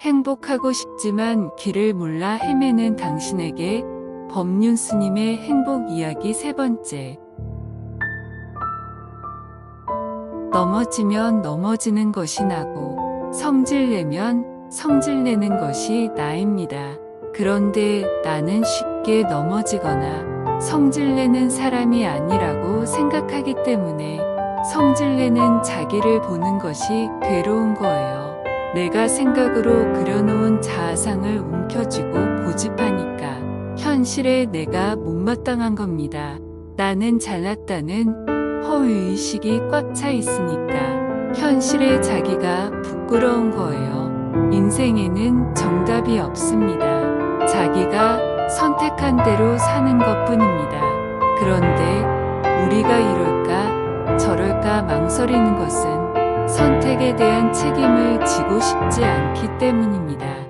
행복하고 싶지만 길을 몰라 헤매는 당신에게 법륜 스님의 행복 이야기 세 번째. 넘어지면 넘어지는 것이 나고 성질 내면 성질 내는 것이 나입니다. 그런데 나는 쉽게 넘어지거나 성질 내는 사람이 아니라고 생각하기 때문에 성질 내는 자기를 보는 것이 괴로운 거예요. 내가 생각으로 그려놓은 자아상을 움켜쥐고 고집하니까 현실에 내가 못마땅한 겁니다. 나는 잘났다는 허위의식이 꽉 차 있으니까 현실에 자기가 부끄러운 거예요. 인생에는 정답이 없습니다. 자기가 선택한 대로 사는 것 뿐입니다. 그런데 우리가 이럴까 저럴까 망설이는 것은 선택에 대한 책임을 지고 싶지 않기 때문입니다.